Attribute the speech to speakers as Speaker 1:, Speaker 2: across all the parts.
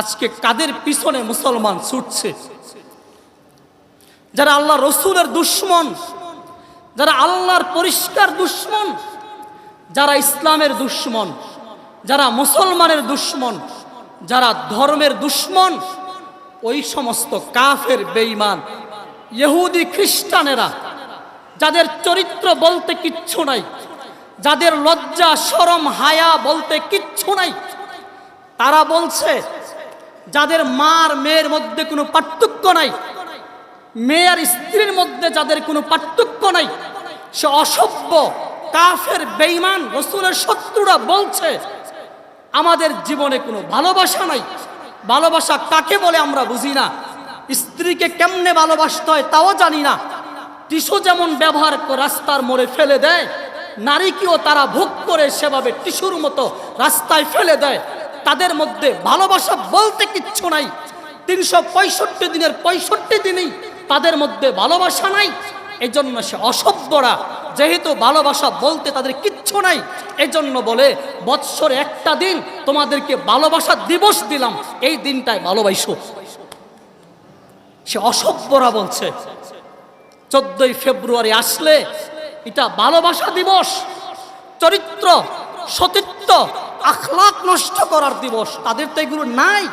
Speaker 1: আজকে কাদের পিছনে মুসলমান ছুটছে? যারা আল্লাহ রসুলের দুশ্মন, যারা আল্লাহর পরিষ্কার দুশ্মন, যারা ইসলামের দুশ্মন, যারা মুসলমানের দুশ্মন, যারা ধর্মের দুশ্মন, ওই সমস্ত কাফের, বেঈমান, ইহুদি, খ্রিস্টানেরা, যাদের চরিত্র বলতে কিচ্ছু নাই, যাদের লজ্জা, শরম, হায়া বলতে কিচ্ছু নাই, তারা বলছে যাদের মার মেয়ের মধ্যে কোনো পার্থক্য নাই, মেয়ে আর স্ত্রীর মধ্যে যাদের কোনো পার্থক্য নাই, সে অসভ্য, কাফের, বেঈমান, রসুলের শত্রুরা বলছে, আমাদের জীবনে কোনো ভালোবাসা নাই। ভালোবাসা কাকে বলে আমরা বুঝি না। স্ত্রীকে কেমনে ভালোবাসতে হয় তাও জানি না। টিস্যু যেমন ব্যবহার রাস্তার মোড়ে ফেলে দেয়, নারীকেও তারা ভোগ করে সেভাবে টিস্যুর মতো রাস্তায় ফেলে দেয়। তাদের মধ্যে ভালোবাসা বলতে কিচ্ছু নাই। তিনশো পঁয়ষট্টি দিনের পঁয়ষট্টি দিনেই তাদের মধ্যে ভালোবাসা নাই। এজন্য সে অসভ্যরা, যেহেতু ভালোবাসা বলতে তাদের কিচ্ছু নাই, এজন্য বলে, বৎসরে একটা দিন তোমাদেরকে ভালোবাসা দিবস দিলাম, এই দিনটায় ভালোবাসো। সে অসভ্যরা বলছে, চোদ্দই ফেব্রুয়ারি আসলে এটা ভালোবাসা দিবস, চরিত্র, সতীত্ব আখলাক নষ্ট করার দিবস। তাদের তো এগুলো নাই।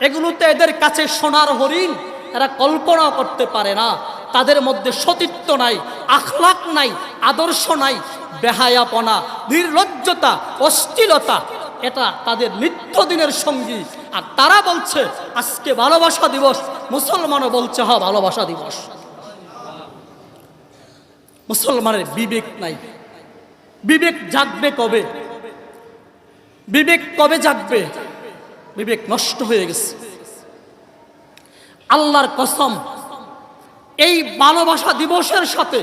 Speaker 1: এগুলোতে এদের কাছে সোনার হরিণ। এরা কল্পনা করতে পারে না। তাদের মধ্যে সতীত্ব নাই, আখলাক নাই, আদর্শ নাই, বেহায়াপনা, নির্লজ্জতা, অশ্লীলতা। এটা তাদের নিত্যদিনের সঙ্গী। আর তারা বলছে, আজকে ভালোবাসা দিবস। মুসলমানও বলছে হ ভালোবাসা দিবস। মুসলমানের বিবেক নাই। বিবেক জাগবে কবে? বিবেক কবে জাগবে? বিবেক নষ্ট হয়ে গেছে। আল্লাহর কসম, এই ভালোবাসা দিবসের সাথে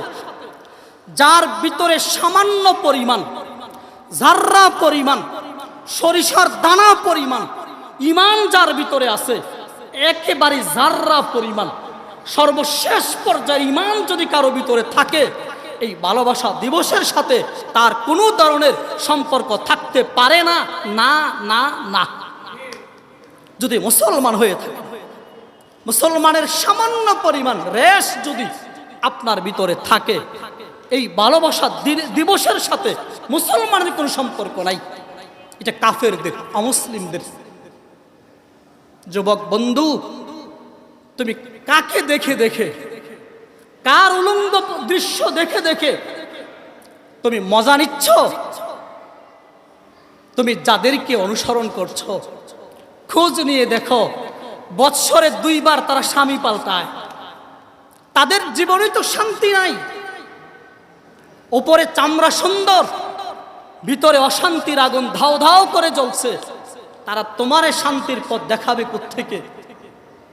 Speaker 1: যার ভিতরে সামান্য পরিমাণ জাররা পরিমাণ, সরিষার দানা পরিমাণ, ইমান যার ভিতরে আছে, একেবারে জাররা পরিমাণ, সর্বশেষ পর্যায়ে ইমান যদি কারও ভিতরে থাকে এই ভালোবাসা দিবসের সাথে তার কোনো ধরনের সম্পর্ক থাকতে পারে না না না না। যদি মুসলমান হয়ে থাকে, মুসলমানের সামান্য পরিমাণ রেশ যদি আপনার ভিতরে থাকে, এই ভালোবাসা দিবসের সাথে মুসলমানের কোনো সম্পর্ক নাই। এটা কাফেরদের, অমুসলিমদের। যুবক বন্ধু, তুমি কাকে দেখে দেখে কার উলঙ্গ দৃশ্য দেখে দেখে তুমি মজা নিচ্ছ? তুমি যাদেরকে অনুসরণ করছ, খোঁজ নিয়ে দেখো, বৎসরে দুইবার তারা স্বামী পাল্টায়। তাদের জীবনে তো শান্তি নাই। ওপরে চামড়া সুন্দর, ভিতরে অশান্তির আগুন ধাও ধাও করে জ্বলছে। তারা তোমারে শান্তির পথ দেখাবে থেকে